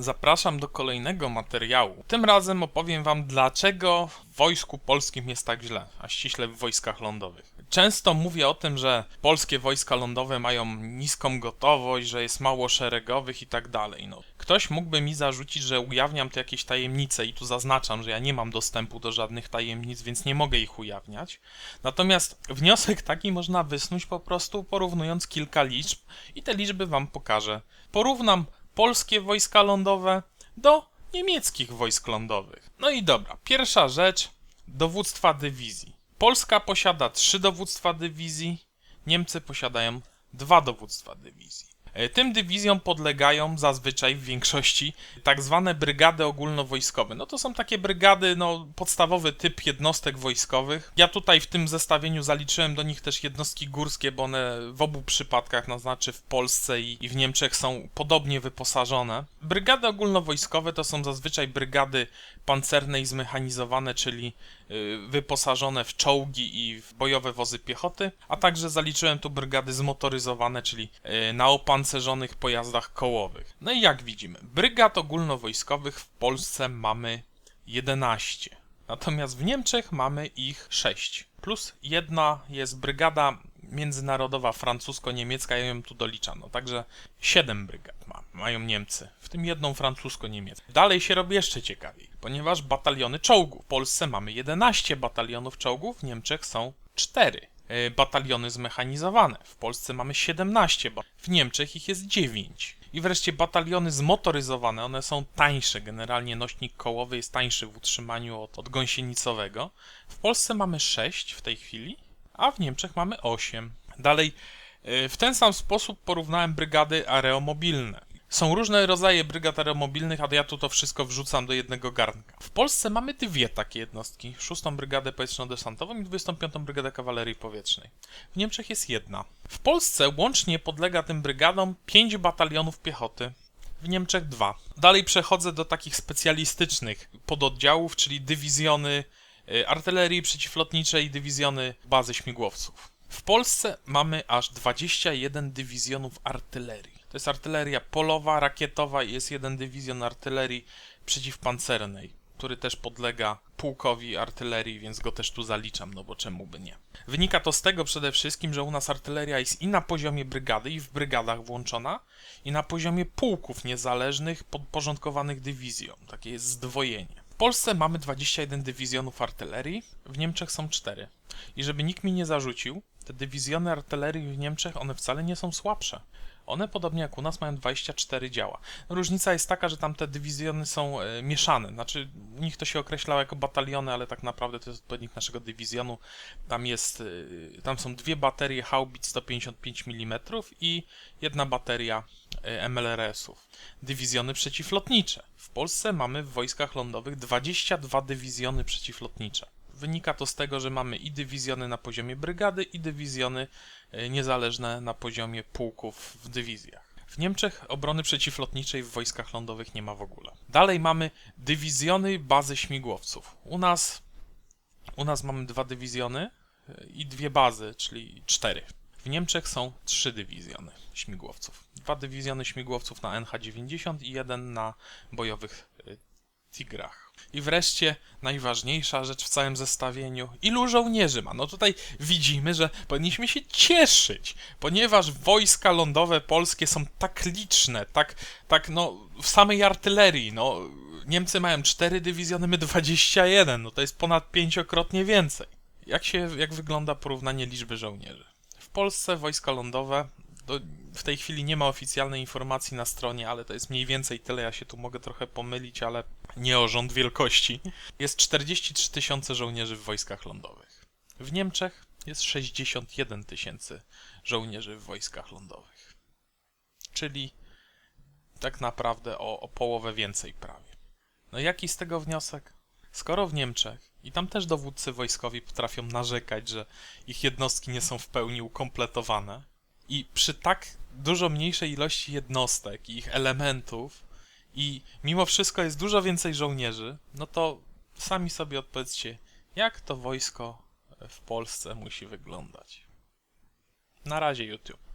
Zapraszam do kolejnego materiału. Tym razem opowiem Wam, dlaczego w wojsku polskim jest tak źle, a ściśle w wojskach lądowych. Często mówię o tym, że polskie wojska lądowe mają niską gotowość, że jest mało szeregowych i tak dalej. No, ktoś mógłby mi zarzucić, że ujawniam tu jakieś tajemnice i tu zaznaczam, że ja nie mam dostępu do żadnych tajemnic, więc nie mogę ich ujawniać. Natomiast wniosek taki można wysnuć po prostu porównując kilka liczb i te liczby Wam pokażę. Porównam polskie wojska lądowe do niemieckich wojsk lądowych. No i dobra, pierwsza rzecz, dowództwa dywizji. Polska posiada trzy dowództwa dywizji, Niemcy posiadają dwa dowództwa dywizji. E, Tym dywizjom podlegają zazwyczaj w większości tak zwane brygady ogólnowojskowe. No to są takie brygady, no podstawowy typ jednostek wojskowych. Ja tutaj w tym zestawieniu zaliczyłem do nich też jednostki górskie, bo one w obu przypadkach, no znaczy w Polsce i i w Niemczech są podobnie wyposażone. Brygady ogólnowojskowe to są zazwyczaj brygady pancerne i zmechanizowane, czyli y, wyposażone w czołgi i w bojowe wozy piechoty, a także zaliczyłem tu brygady zmotoryzowane, czyli y, na opancerzonych pojazdach kołowych. No i jak widzimy, brygad ogólnowojskowych w Polsce mamy 11. Natomiast w Niemczech mamy ich 6. Plus jedna jest brygada międzynarodowa francusko-niemiecka, ja ją tu doliczam. No, także 7 brygad ma, mają Niemcy, w tym jedną francusko-niemiecką. Dalej się robi jeszcze ciekawiej, ponieważ bataliony czołgów. W Polsce mamy 11 batalionów czołgów, w Niemczech są 4. E, Bataliony zmechanizowane. W Polsce mamy 17, ba- w Niemczech ich jest 9. I wreszcie bataliony zmotoryzowane, one są tańsze. Generalnie nośnik kołowy jest tańszy w utrzymaniu od, od gąsienicowego. W Polsce mamy 6 w tej chwili, a w Niemczech mamy 8. Dalej, y, w ten sam sposób porównałem brygady aeromobilne. Są różne rodzaje brygad aeromobilnych, a ja tu to wszystko wrzucam do jednego garnka. W Polsce mamy dwie takie jednostki: 6 Brygadę Powietrzno-Desantową i 25 Brygadę Kawalerii Powietrznej. W Niemczech jest jedna. W Polsce łącznie podlega tym brygadom 5 batalionów piechoty. W Niemczech dwa. Dalej przechodzę do takich specjalistycznych pododdziałów, czyli dywizjony y, artylerii przeciwlotniczej i dywizjony bazy śmigłowców. W Polsce mamy aż 21 dywizjonów artylerii. To jest artyleria polowa, rakietowa i jest jeden dywizjon artylerii przeciwpancernej, który też podlega pułkowi artylerii, więc go też tu zaliczam, no bo czemu by nie. Wynika to z tego przede wszystkim, że u nas artyleria jest i na poziomie brygady, i w brygadach włączona, i na poziomie pułków niezależnych podporządkowanych dywizjom. Takie jest zdwojenie. W Polsce mamy 21 dywizjonów artylerii, w Niemczech są 4. I żeby nikt mi nie zarzucił, te dywizjony artylerii w Niemczech, one wcale nie są słabsze. One, podobnie jak u nas, mają 24 działa. Różnica jest taka, że tam te dywizjony są e, mieszane. Znaczy, u nich to się określało jako bataliony, ale tak naprawdę to jest odpowiednik naszego dywizjonu. Tam jest, e, tam są dwie baterie haubic 155 mm i jedna bateria e, MLRS-ów. Dywizjony przeciwlotnicze. W Polsce mamy w wojskach lądowych 22 dywizjony przeciwlotnicze. Wynika to z tego, że mamy i dywizjony na poziomie brygady, i dywizjony e, niezależne na poziomie pułków w dywizjach. W Niemczech obrony przeciwlotniczej w wojskach lądowych nie ma w ogóle. Dalej mamy dywizjony bazy śmigłowców. U nas, u nas mamy dwa dywizjony e, i dwie bazy, czyli cztery. W Niemczech są trzy dywizjony śmigłowców. Dwa dywizjony śmigłowców na NH-90 i jeden na bojowych e, Tigrach. I wreszcie najważniejsza rzecz w całym zestawieniu. Ilu żołnierzy ma? No tutaj widzimy, że powinniśmy się cieszyć, ponieważ wojska lądowe polskie są tak liczne, tak, tak no w samej artylerii, no Niemcy mają 4 dywizjony, my 21, no to jest ponad pięciokrotnie więcej. Jak się, jak wygląda porównanie liczby żołnierzy? W Polsce wojska lądowe w tej chwili nie ma oficjalnej informacji na stronie, ale to jest mniej więcej tyle. Ja się tu mogę trochę pomylić, ale nie o rząd wielkości. Jest 43 tysiące żołnierzy w wojskach lądowych. W Niemczech jest 61 tysięcy żołnierzy w wojskach lądowych. Czyli tak naprawdę o, o połowę więcej prawie. No jaki z tego wniosek? Skoro w Niemczech i tam też dowódcy wojskowi potrafią narzekać, że ich jednostki nie są w pełni ukompletowane, i przy tak dużo mniejszej ilości jednostek i ich elementów, i mimo wszystko jest dużo więcej żołnierzy, no to sami sobie odpowiedzcie, jak to wojsko w Polsce musi wyglądać. Na razie YouTube.